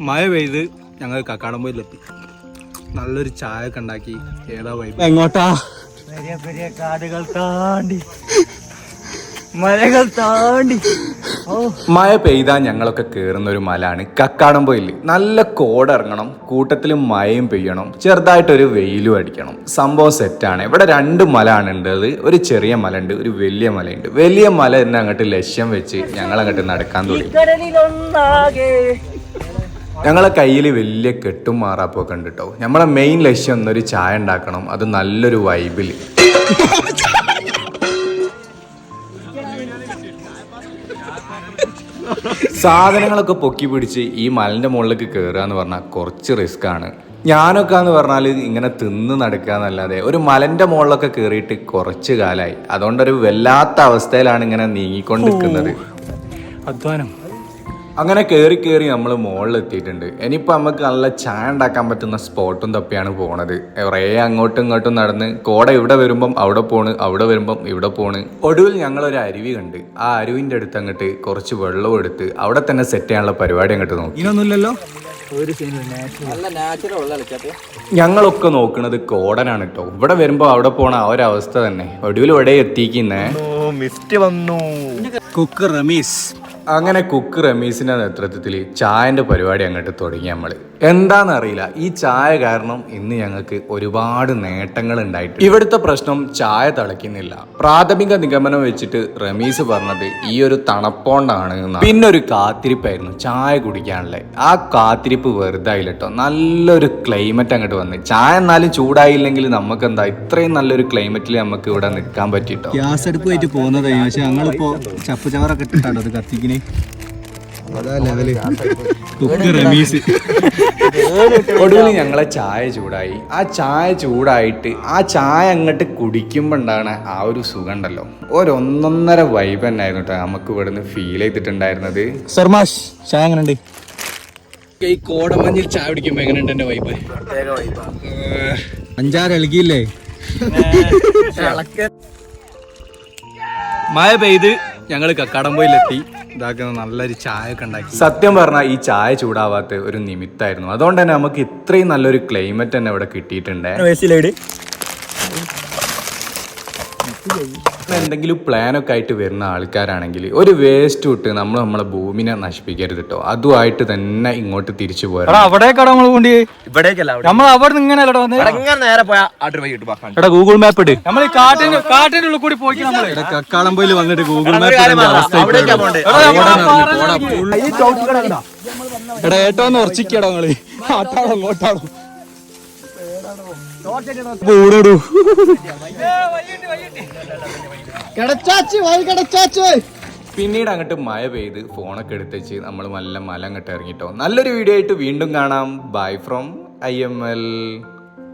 മഴ പെയ്ത് ഞങ്ങൾ കക്കാടംപോയിലെത്തി. നല്ലൊരു ചായ ഒക്കെ ഉണ്ടാക്കി ഏതാ വൈബ് എങ്ങോട്ടാ? പെരിയ പെരിയ കാടുകൾ താണ്ടി. മലകൾ താണ്ടി. ഓ. മഴ പെയ്താൽ ഞങ്ങളൊക്കെ കയറുന്ന ഒരു മലയാണ് കക്കാടംപൊയിൽ നല്ല കോടിറങ്ങണം കൂട്ടത്തിൽ മഴയും പെയ്യണം ചെറുതായിട്ടൊരു വെയിലും അടിക്കണം. സംഭവം സെറ്റാണ്. ഇവിടെ രണ്ട് മലയാണ് ആണ് ഉള്ളത് ഒരു ചെറിയ മല ഉണ്ട് ഒരു വലിയ മലയുണ്ട്. വലിയ മല തന്നെ അങ്ങോട്ട് ലക്ഷ്യം വെച്ച് ഞങ്ങൾ അങ്ങോട്ട് നടക്കാൻ തുടങ്ങി. ഞങ്ങളെ കയ്യിൽ വലിയ കെട്ടും മാറാപ്പൊക്കെ ഉണ്ട് കേട്ടോ നമ്മളെ മെയിൻ ലക്ഷ്യം എന്നൊരു ചായ ഉണ്ടാക്കണം. അത് നല്ലൊരു വൈബിൽ സാധനങ്ങളൊക്കെ പൊക്കി പിടിച്ച് ഈ മലന്റെ മുകളിലേക്ക് കയറുക എന്ന് പറഞ്ഞാൽ കുറച്ച് റിസ്ക് ആണ്. ഞാനൊക്കെ എന്ന് പറഞ്ഞാൽ ഇങ്ങനെ തിന്ന് നടക്കുക എന്നല്ലാതെ ഒരു മലന്റെ മുകളിലൊക്കെ കയറിയിട്ട് കുറച്ച് കാലമായി അതുകൊണ്ടൊരു വല്ലാത്ത അവസ്ഥയിലാണ് ഇങ്ങനെ നീങ്ങിക്കൊണ്ടിരിക്കുന്നത്. അധ്വാനം. അങ്ങനെ കയറി കയറി നമ്മൾ മുകളിലെത്തിയിട്ടുണ്ട് ഇനിയിപ്പോൾ നമുക്ക് നല്ല ചായ ഉണ്ടാക്കാൻ പറ്റുന്ന സ്പോട്ടും തപ്പിയാണ് പോണത്. കുറേ അങ്ങോട്ടും ഇങ്ങോട്ടും നടന്ന് കോട ഇവിടെ വരുമ്പം അവിടെ പോണ് അവിടെ വരുമ്പം ഇവിടെ പോണ്. ഒടുവിൽ ഞങ്ങൾ ഒരു അരുവി കണ്ട്. ആ അരുവിന്റെ അടുത്ത് അങ്ങോട്ട് കുറച്ച് വെള്ളം എടുത്ത് അവിടെ തന്നെ സെറ്റ് ചെയ്യാനുള്ള പരിപാടി അങ്ങോട്ട് നോക്കി. ഇനൊന്നുമില്ലല്ലോ ഒരു സീനും നല്ല നാച്ചുറൽ ഉള്ള കളിക്കാത്ത ഞങ്ങളൊക്കെ നോക്കുന്നത് കോടനാണ് കേട്ടോ ഇവിടെ വരുമ്പോ അവിടെ പോണ ആ ഒരു അവസ്ഥ തന്നെ. ഒടുവിൽ ഇവിടെ എത്തിക്കുന്നേ. മിസ്റ്റ് വന്നു. കുക്ക് റമീസ്. അങ്ങനെ കുക്ക് റമീസിന്റെ നേതൃത്വത്തിൽ ചായന്റെ പരിപാടി അങ്ങോട്ട് തുടങ്ങി നമ്മൾ എന്താണെന്നറിയില്ല ഈ ചായ കാരണം ഇന്ന് ഞങ്ങൾക്ക് ഒരുപാട് നേട്ടങ്ങൾ ഉണ്ടായിട്ടുണ്ട്. ഇവിടുത്തെ പ്രശ്നം ചായ തിളയ്ക്കുന്നില്ല. പ്രാഥമിക നിഗമനം വെച്ചിട്ട് റമീസ് പറഞ്ഞത് ഈ ഒരു തണുപ്പോണ്ടാണ് പിന്നെ ഒരു കാത്തിരിപ്പായിരുന്നു ചായ കുടിക്കാനുള്ള. ആ കാത്തിരിപ്പ് വെറുതെ ആയില്ല കേട്ടോ നല്ലൊരു ക്ലൈമറ്റ് അങ്ങോട്ട് വന്ന്. ചായ എന്നാലും ചൂടായില്ലെങ്കിൽ നമുക്ക് എന്താ ഇത്രയും നല്ലൊരു ക്ലൈമറ്റിൽ നമുക്ക് ഇവിടെ നിൽക്കാൻ പറ്റിട്ടോ ഗ്യാസ് അടുപ്പായിട്ട് പോകുന്നതായി. പക്ഷെ ഞങ്ങളിപ്പോ ചപ്പ് ചവറൊക്കെ ഇട്ടിട്ടാണ് അത് കത്തിക്കിന് ഒടുവിൽ ഞങ്ങളെ ചായ ചൂടായി. ആ ചായ ചൂടായിട്ട് ആ ചായ അങ്ങോട്ട് കുടിക്കുമ്പോണ്ടാണ് ആ ഒരു സുഖം ഉണ്ടല്ലോ ഒരൊന്നൊന്നര വൈബ് തന്നെയായിരുന്നു കേട്ടോ നമുക്ക് ഇവിടുന്ന് ഫീൽ ചെയ്തിട്ടുണ്ടായിരുന്നത്. സർമാഷ് ചായ എങ്ങനെയുണ്ട് ഈ കോടമഞ്ഞിൽ ചായ കുടിക്കുമ്പോ എങ്ങനെയുണ്ട് എന്റെ വൈബ് അഞ്ചാറ് ഇളകിയില്ലേ? മഴ പെയ്ത് ഞങ്ങൾ കക്കാടംപോയിലെത്തി ഇതാക്കുന്ന നല്ലൊരു ചായ ഒക്കെ ഉണ്ടാക്കി. സത്യം പറഞ്ഞാൽ ഈ ചായ ചൂടാവാത്ത ഒരു നിമിത്തായിരുന്നു. അതുകൊണ്ട് തന്നെ നമുക്ക് ഇത്രയും നല്ലൊരു ക്ലൈമറ്റ് തന്നെ ഇവിടെ കിട്ടിയിട്ടുണ്ട്. എന്തെങ്കിലും പ്ലാനൊക്കെ ആയിട്ട് വരുന്ന ആൾക്കാരാണെങ്കിൽ ഒരു വേസ്റ്റ് വിട്ട് നമ്മൾ നമ്മളെ ഭൂമിനെ നശിപ്പിക്കരുത് കേട്ടോ അതുമായിട്ട് തന്നെ ഇങ്ങോട്ട് തിരിച്ചു പോയാൽ അവിടേക്കാണ് നമ്മൾ കൊണ്ട് ഇവിടേക്കല്ല അവിടെ നമ്മൾ അവിടെ നിന്ന് ഇങ്ങനെ നേരെ എടാ ഗൂഗിൾ മാപ്പ് ഇട്. നമ്മൾ കാട്ടിന്റെ കാട്ടിന്റെ ഉള്ളിൽ കൂടി പോയി കക്കാളംപോയിൽ വന്നിട്ട് ഗൂഗിൾ മാപ്പ് എടാ ഏറ്റവും ഉറച്ചിക്കടോ നിങ്ങൾ. അങ്ങോട്ടാണോ പിന്നീട് അങ്ങോട്ട് മഴ പെയ്ത് ഫോണൊക്കെ എടുത്തുവെച്ച് നമ്മൾ നല്ല മല അങ്ങോട്ട് ഇറങ്ങിട്ടോ. നല്ലൊരു വീഡിയോ ആയിട്ട് വീണ്ടും കാണാം. Bye from I M L